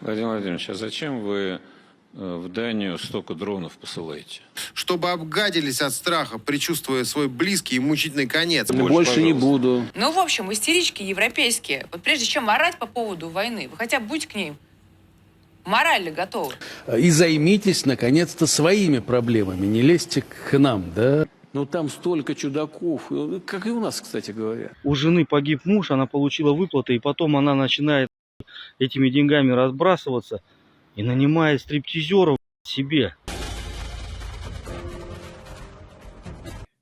Владимир Владимирович, а зачем вы э, в Данию столько дронов посылаете? чтобы обгадились от страха, предчувствуя свой близкий и мучительный конец. Больше, Больше, не буду. Ну, в общем, истерички европейские. Вот прежде чем орать по поводу войны, вы хотя бы будьте к ним морально готовы. И займитесь, наконец-то, своими проблемами. Не лезьте к нам, да? Ну, там столько чудаков, э, как и у нас, кстати говоря. у жены погиб муж, она получила выплаты, и потом она начинает этими деньгами разбрасываться и нанимает стриптизеров себе.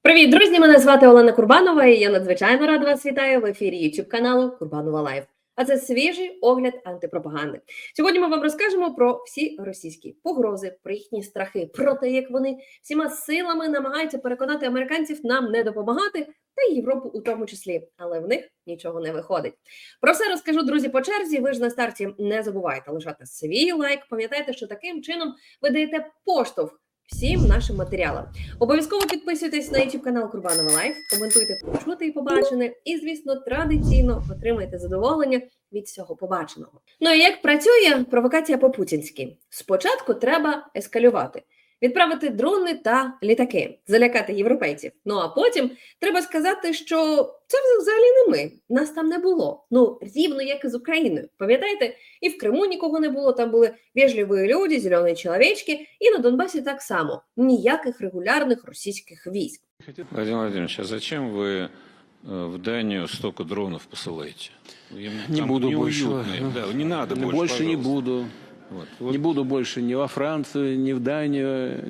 Привіт, друзі! Мене звати Олена Курбанова, і я надзвичайно рада вас вітаю в ефірі YouTube каналу Курбанова Лайв. А це свіжий огляд антипропаганди. Сьогодні ми вам розкажемо про всі російські погрози, про їхні страхи, про те, як вони всіма силами намагаються переконати американців нам не допомагати, та й Європу у тому числі, але в них нічого не виходить. Про все розкажу, друзі, по черзі. Ви ж на старті не забувайте лишати свій лайк. Пам'ятайте, що таким чином ви даєте поштовх всім нашим матеріалам. Обов'язково підписуйтесь на YouTube канал Курбанова Лайф, коментуйте почути і побачене, і, звісно, традиційно отримайте задоволення від всього побаченого. Ну і як працює провокація по-путінськи? Спочатку треба ескалювати Відправити дрони та літаки, залякати європейців. Ну а потім треба сказати, що це взагалі не ми. Нас там не було. Ну рівно як і з Україною. Пам'ятаєте, і в Криму нікого не було. Там були вежливі люди, зелені чоловічки, і на Донбасі так само ніяких регулярних російських військ. Владимир Владимирович, а зачем вы э, в Данию столько дронов посылаете? Им Не там буду больше. неуютно им. Да, не надо Ну, больше, больше не пожалуйста. буду. Вот. Вот. Не буду больше ни во Францию, ни в Данию,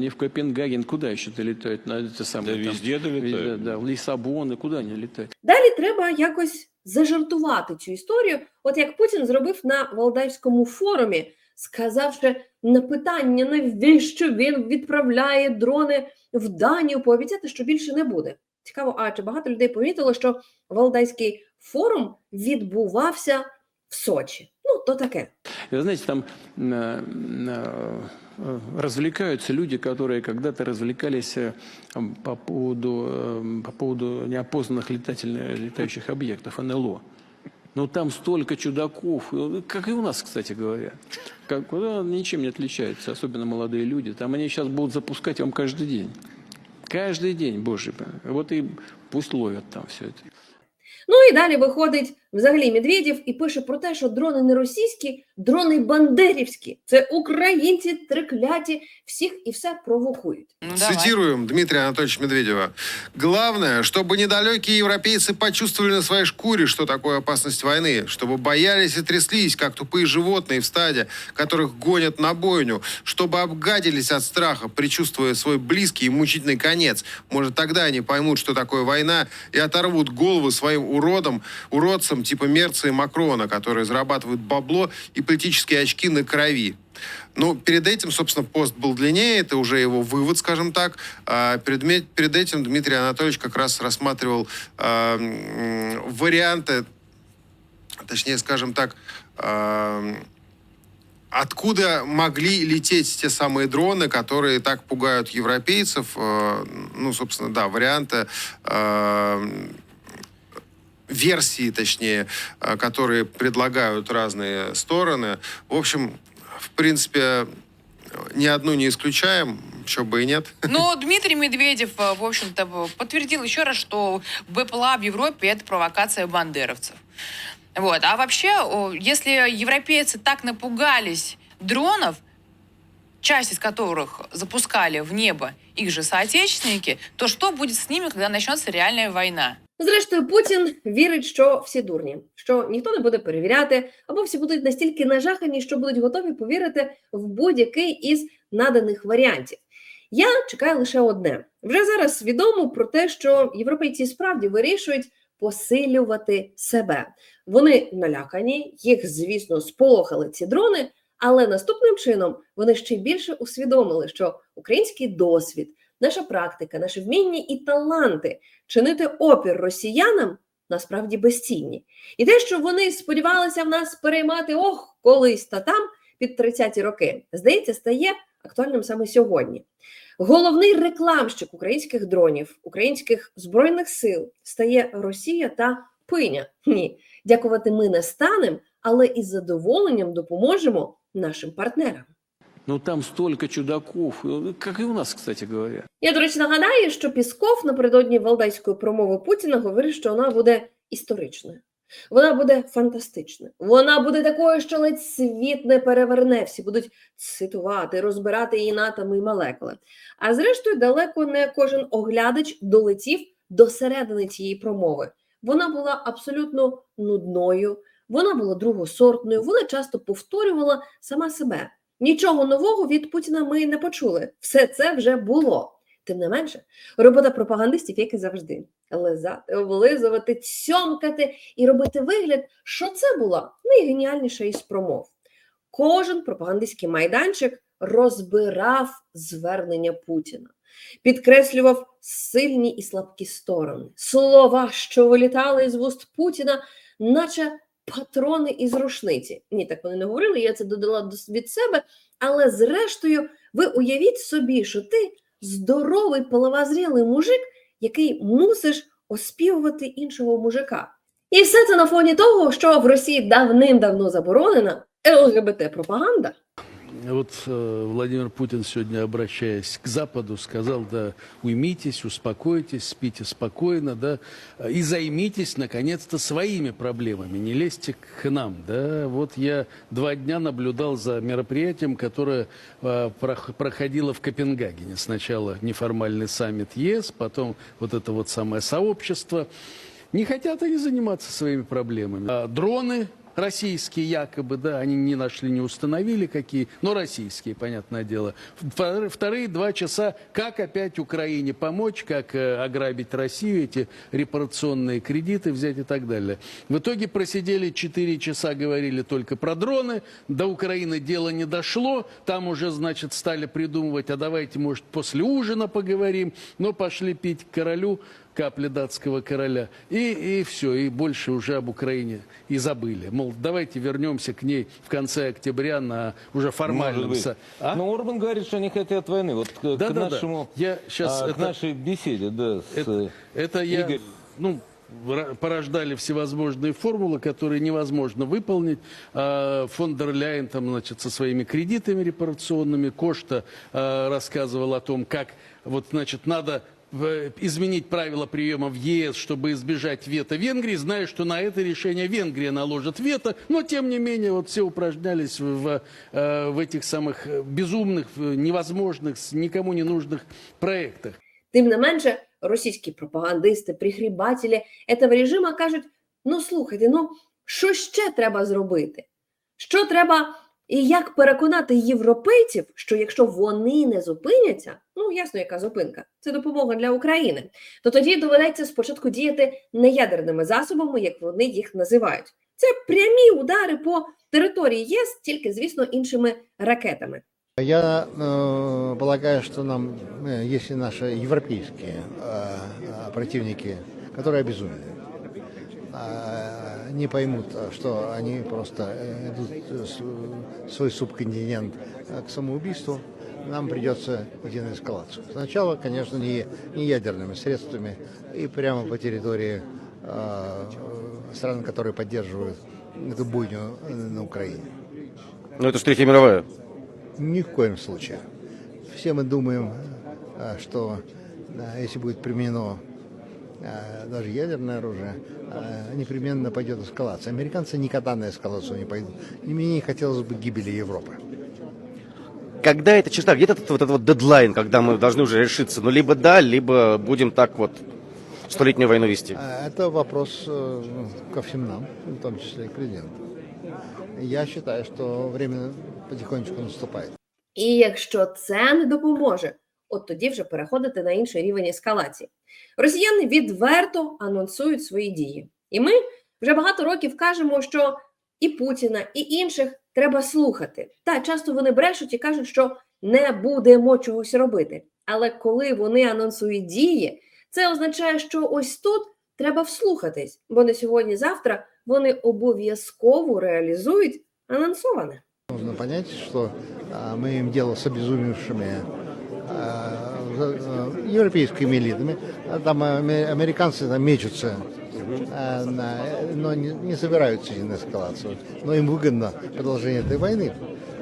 ни в Копенгаген. Куда еще-то летают? На это самое, Да там, везде долетают. везде, да, в Лиссабон, и куда они летают? Далі треба якось зажартувати цю історію, от як Путін зробив на Валдайському форумі, сказавши на питання, навіщо він відправляє дрони в Данію, пообіцяти, що більше не буде. Цікаво, а чи багато людей помітило, що Валдайський форум відбувався в Сочі? Ну, то таке. И Вы знаете, там э, э, развлекаются люди, которые когда-то развлекались э, по поводу, э, по поводу неопознанных летательных, летающих объектов, НЛО. Ну, там столько чудаков, э, как и у нас, кстати говоря. Как, да, ничем не отличаются, особенно молодые люди. Там они сейчас будут запускать вам каждый день. Каждый день, боже мой. Вот и пусть ловят там все это. Ну і далі виходить взагалі Медведєв і пише про те, що дрони не російські, дрони бандерівські. Це українці трикляті, всіх і все провокують. Ну, давай. Цитируем Дмитрия Анатольевича Медведева. Главное, чтобы недалекие европейцы почувствовали на своей шкуре, что такое опасность войны, чтобы боялись и тряслись, как тупые животные в стаде, которых гонят на бойню, чтобы обгадились от страха, предчувствуя свой близкий и мучительный конец. Может, тогда они поймут, что такое война, и оторвут головы своим уродам, уродцам типа Мерца и Макрона, которые зарабатывают бабло и политические очки на крови. Ну, перед этим, собственно, пост был длиннее, это уже его вывод, скажем так. А перед, перед этим Дмитрий Анатольевич как раз рассматривал м, варианты, точнее, скажем так, а, откуда могли лететь те самые дроны, которые так пугают европейцев. А, ну, собственно, да, варианты а, версии, точнее, а, которые предлагают разные стороны. В общем, в принципе, ни одну не исключаем, чего бы и нет. Но Дмитрий Медведев, э, в общем-то, в- подтвердил еще раз, что БПЛА в Европе это провокация бандеровцев. Вот. А вообще, если европейцы так напугались дронов, часть из которых запускали в небо их же соотечественники, то что будет с ними, когда начнется реальная война? Зрештою, Путін вірить, що всі дурні, що ніхто не буде перевіряти, або всі будуть настільки нажахані, що будуть готові повірити в будь-який із наданих варіантів. Я чекаю лише одне: вже зараз відомо про те, що європейці справді вирішують посилювати себе. Вони налякані, їх, звісно, сполохали ці дрони. Але наступним чином вони ще більше усвідомили, що український досвід, наша практика, наше вміння і таланти чинити опір росіянам насправді безцінні. І те, що вони сподівалися в нас переймати ох, колись та там під 30-ті роки, здається, стає актуальним саме сьогодні. Головний рекламщик українських дронів, українських збройних сил стає Росія та Пиня. Ні, дякувати ми не станемо, але із задоволенням допоможемо нашим партнерам. Ну там столько чудаков, э, как и у нас, кстати говоря. Я, до речі, нагадаю, що Пісков напередодні валдайської промови Путіна говорив, що вона буде історичною. Вона буде фантастичною. Вона буде такою, що ледь світ не переверне. Всі будуть цитувати, розбирати її на атоми і молекули. А зрештою, далеко не кожен оглядач долетів до середини цієї промови. Вона була абсолютно нудною, вона була другосортною, вона часто повторювала сама себе. Нічого нового від Путіна ми не почули. Все це вже було. Тим не менше, робота пропагандистів, як і завжди, лизати, облизувати, цьомкати і робити вигляд, що це була найгеніальніша із промов. Кожен пропагандистський майданчик розбирав звернення Путіна, підкреслював сильні і слабкі сторони, слова, що вилітали з вуст Путіна, наче патрони із рушниці. Ні, так вони не говорили, я це додала до- від себе. Але зрештою, ви уявіть собі, що ти здоровий половозрілий мужик, який мусиш оспівувати іншого мужика. І все це на фоні того, що в Росії давним-давно заборонена ЛГБТ-пропаганда. Вот э, Владимир Путин сегодня, обращаясь к Западу, сказал, да, уймитесь, успокойтесь, спите спокойно, да, э, и займитесь, наконец-то, своими проблемами, не лезьте к нам, да. Вот я два дня наблюдал за мероприятием, которое э, прох- проходило в Копенгагене. Сначала неформальный саммит ЕС, потом вот это вот самое сообщество. Не хотят они заниматься своими проблемами. А дроны российские якобы, да, они не нашли, не установили какие, но российские, понятное дело. Втор- Вторые два часа, как опять Украине помочь, как э, ограбить Россию, эти репарационные кредиты взять и так далее. В итоге просидели 4 часа, говорили только про дроны, до Украины дело не дошло, там уже, значит, стали придумывать, а давайте, может, после ужина поговорим, но пошли пить к королю, капли датского короля. И, и все, и больше уже об Украине и забыли. Мол, давайте вернемся к ней в конце октября на уже формальном... Со- А? Но Орбан говорит, что они хотят войны. Вот к, Да, к да, да. нашему, Я щас а, к это- нашей беседе, да, с Это, это я, Игорь. ну, порождали всевозможные формулы, которые невозможно выполнить. А, Фон дер Ляйен там, значит, со своими кредитами репарационными. Кошта а, рассказывал о том, как вот, значит, надо изменить правила приема в ЕС, чтобы избежать вето Венгрии, зная, что на это решение Венгрия наложит вето, но тем не менее вот все упражнялись в, в, э, в этих самых э, безумных, э, невозможных, с- никому не нужных проектах. Тим не менше, російські пропагандисти, прихрібателі этого режиму кажуть: ну слухайте, ну що ще треба зробити? Що треба і як переконати європейців, що якщо вони не зупиняться, ну ясно, яка зупинка, це допомога для України, то тоді доведеться спочатку діяти неядерними засобами, як вони їх називають. Це прямі удари по території ЄС, тільки звісно іншими ракетами. Я э, полагаю, что нам, э, если наши европейские э, э, противники, которые обезумели, э, не поймут, что они просто э, идут э, свой субконтинент э, к самоубийству, нам придется идти на эскалацию. Сначала, конечно, не, не ядерными средствами и прямо по территории э, стран, которые поддерживают эту бойню э, на Украине. Ну, это же Третья мировая. Ни в коем случае. Все мы думаем, что если будет применено даже ядерное оружие, э, непременно пойдет эскалация. Американцы никогда на эскалацию не пойдут. И мне не хотелось бы гибели Европы. Когда эта черта, где этот вот этот вот дедлайн, когда мы должны уже решиться? Ну, либо да, либо будем так вот столетнюю войну вести. А Это вопрос э, ко всем нам, в том числе и к президенту. Я считаю, что время потихонечку наступает. І якщо це не допоможе, от тоді вже переходити на інший рівень ескалації. Росіяни відверто анонсують свої дії. І ми вже багато років кажемо, що і Путіна, і інших треба слухати. Та часто вони брешуть і кажуть, що не будемо чогось робити. Але коли вони анонсують дії, це означає, що ось тут треба вслухатись, бо не сьогодні-завтра вони обов'язково реалізують анонсоване. Нужно понять, а, мы имеем дело с обезумевшими европейскими элитами. Там аме- американцы там мечутся на- но не, собираются идти на эскалацию. Но им выгодно продолжение этой войны.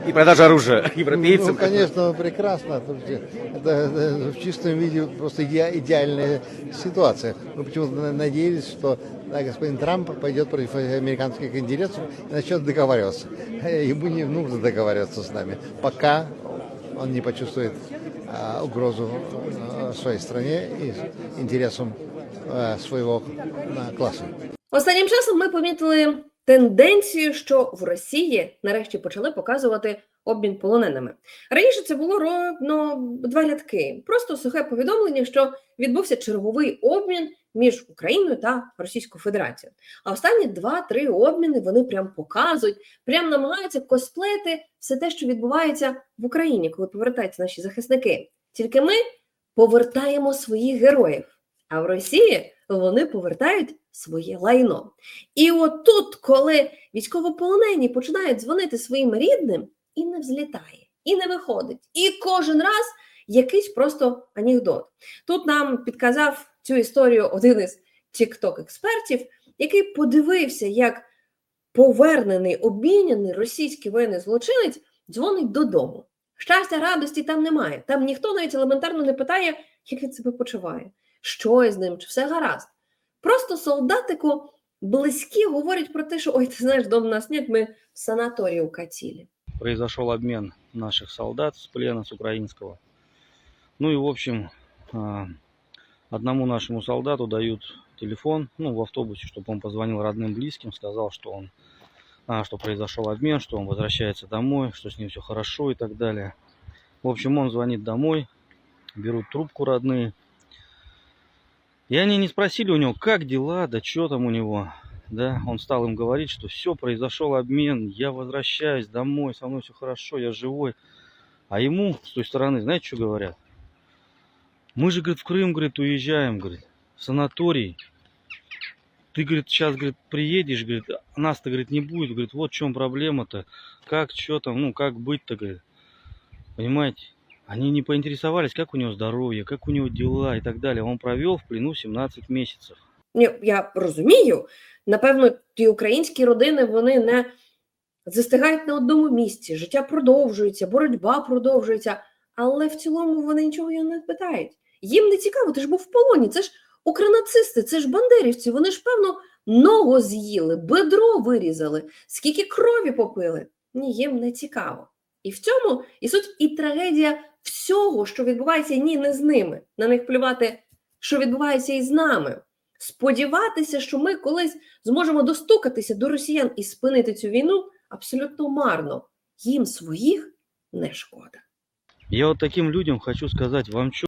И продажа оружия европейцам. Ну, конечно, прекрасно. Это, это в чистом виде просто иде- идеальная ситуация. Мы почему-то на- надеялись, что да, господин Трамп пойдет против американских интересов и начнет договариваться. Э, Ему не нужно договариваться с нами, пока он не почувствует угрозу своей стране и интересам своего класса. Останнім часом ми помітили тенденцію, що в Росії нарешті почали показувати обмін полоненими. Раніше це було ровно два рядки, просто сухе повідомлення, що відбувся черговий обмін між Україною та Російською Федерацією. А останні два-три обміни вони прям показують, прям намагаються косплеїти все те, що відбувається в Україні, коли повертаються наші захисники. Тільки ми повертаємо своїх героїв, а в Росії вони повертають своє лайно. І от тут, коли військовополонені починають дзвонити своїм рідним, і не взлітає, і не виходить. І кожен раз якийсь просто анекдот. Тут нам підказав цю історію один із тікток-експертів, який подивився, як повернений, обміняний російський воєнний злочинець дзвонить додому. Щастя, радості там немає. Там ніхто навіть елементарно не питає, як він себе почуває, що із ним, чи все гаразд. Просто солдатику близькі говорять про те, що ой, ти знаєш, дом нас нет, ми в санаторії у Катілі. Произошел обмен наших солдат с плена с украинского. Ну и в общем, а, одному нашему солдату дают телефон, ну, в автобусе, чтобы он позвонил родным, близким, сказал, что он, а, что произошел обмен, что он возвращается домой, что с ним все хорошо и так далее. В общем, он звонит домой, берут трубку родные. И они не спросили у него, как дела, да что там у него. Да, он стал им говорить, что все, произошел обмен, я возвращаюсь домой, со мной все хорошо, я живой. А ему с той стороны, знаете, что говорят? Мы же, говорит, в Крым, говорит, уезжаем, говорит, в санаторий. Ты, говорит, сейчас, говорит, приедешь, говорит, нас-то, говорит, не будет. Говорит, вот в чем проблема-то. Как, что там, ну, как быть-то, говорит. Понимаете? Они не поинтересовались, как у него здоровье, как у него дела и так далее. Он провел в плену 17 месяцев. Ні, я розумію. Напевно, ті українські родини вони не застигають на одному місці. Життя продовжується, боротьба продовжується, але в цілому вони нічого не питають. Їм не цікаво, ти ж був в полоні. Це ж укронацисти, це ж бандерівці. Вони ж, певно, ногу з'їли, бедро вирізали, скільки крові попили. Ні, їм не цікаво. І в цьому і суть і трагедія всього, що відбувається ні, не з ними. На них плювати, що відбувається і з нами. Сподіватися, що ми колись зможемо достукатися до росіян і спинити цю війну абсолютно марно. Їм своїх не шкода. Я вот таким людям хочу сказать, вам что,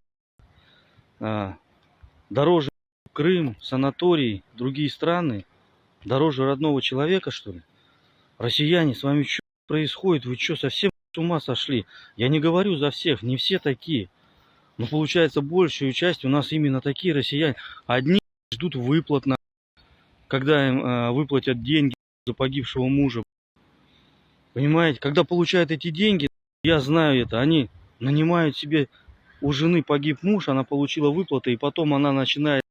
дороже Крым, санаторий, другие страны, дороже родного человека, что ли? Россияне, с вами что происходит? Вы что, совсем с ума сошли? Я не говорю за всех, не все такие. Но получается, большую часть у нас именно такие россияне. Одни ждут выплат, на, когда им э, выплатят деньги за погибшего мужа. Понимаете, когда получают эти деньги, я знаю это, они нанимают себе у жены погиб муж, она получила выплаты, и потом она начинает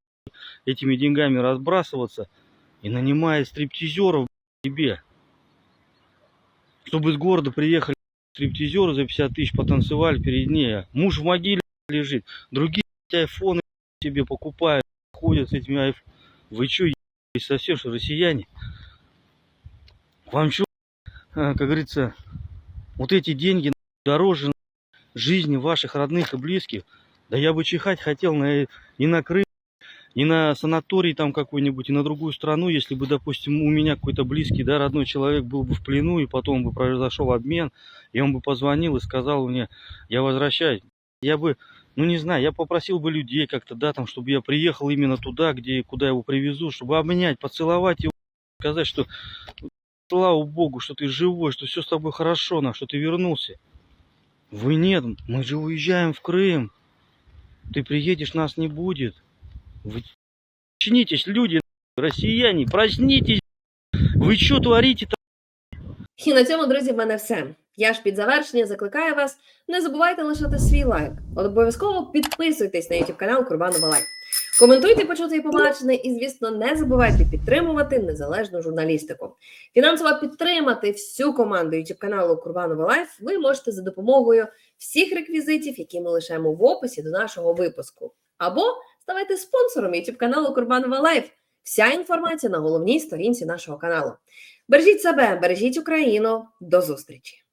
этими деньгами разбрасываться и нанимает стриптизеров себе. Чтобы из города приехали стриптизеры за 50 тысяч потанцевали перед ней. а Муж в могиле лежит. Другие айфоны себе покупают, ходят с этими айфонами. Вы что, совсем что, россияне? Вам что, как говорится, вот эти деньги дороже жизни ваших родных и близких. Да я бы чихать хотел на, и на Крым, и на санаторий там какой-нибудь, и на другую страну, если бы, допустим, у меня какой-то близкий, да, родной человек был бы в плену, и потом бы произошел обмен, и он бы позвонил и сказал мне, я возвращаюсь. Я бы, ну не знаю, я попросил бы людей как-то, да, там, чтобы я приехал именно туда, где, куда его привезу, чтобы обнять, поцеловать его, сказать, что слава богу, что ты живой, что все с тобой хорошо, на что ты вернулся. Вы нет, мы же уезжаем в Крым. Ты приедешь, нас не будет. Вы очнитесь, люди, россияне, проснитесь. Вы что творите-то? І на цьому, друзі, в мене все. Я ж під завершення закликаю вас. Не забувайте лишати свій лайк. Обов'язково підписуйтесь на YouTube канал Курбанова Лайф. Коментуйте, почути і побачене, і звісно, не забувайте підтримувати незалежну журналістику. Фінансово підтримати всю команду youtube каналу Курбанова Лайф ви можете за допомогою всіх реквізитів, які ми лишаємо в описі до нашого випуску. Або ставайте спонсором youtube каналу Курбанова Лайф. Вся інформація на головній сторінці нашого каналу. Бережіть себе, бережіть Україну. До зустрічі!